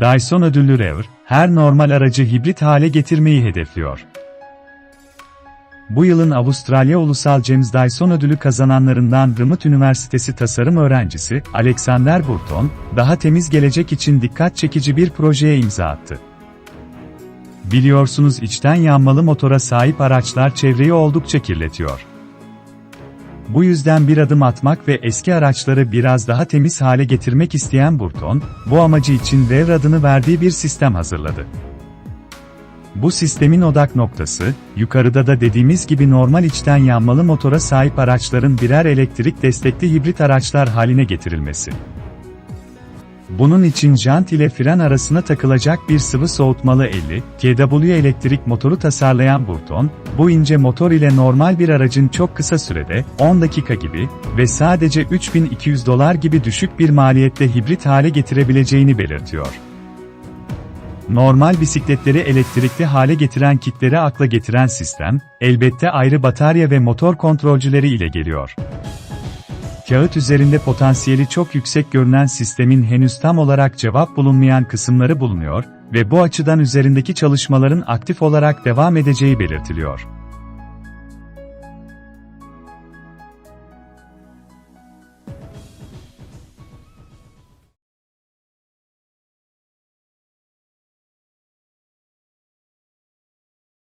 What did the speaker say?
Dyson ödüllü Rev, her normal aracı hibrit hale getirmeyi hedefliyor. Bu yılın Avustralya Ulusal James Dyson ödülü kazananlarından Rımıt Üniversitesi tasarım öğrencisi Alexander Burton, daha temiz gelecek için dikkat çekici bir projeye imza attı. Biliyorsunuz içten yanmalı motora sahip araçlar çevreyi oldukça kirletiyor. Bu yüzden bir adım atmak ve eski araçları biraz daha temiz hale getirmek isteyen Burton, bu amacı için Rev adını verdiği bir sistem hazırladı. Bu sistemin odak noktası, yukarıda da dediğimiz gibi normal içten yanmalı motora sahip araçların birer elektrik destekli hibrit araçlar haline getirilmesi. Bunun için jant ile fren arasına takılacak bir sıvı soğutmalı 50 kW elektrik motoru tasarlayan Burton, bu ince motor ile normal bir aracın çok kısa sürede, 10 dakika gibi ve sadece 3200 dolar gibi düşük bir maliyette hibrit hale getirebileceğini belirtiyor. Normal bisikletleri elektrikli hale getiren kitleri akla getiren sistem, elbette ayrı batarya ve motor kontrolcüleri ile geliyor. Kağıt üzerinde potansiyeli çok yüksek görünen sistemin henüz tam olarak cevap bulunmayan kısımları bulunuyor ve bu açıdan üzerindeki çalışmaların aktif olarak devam edeceği belirtiliyor.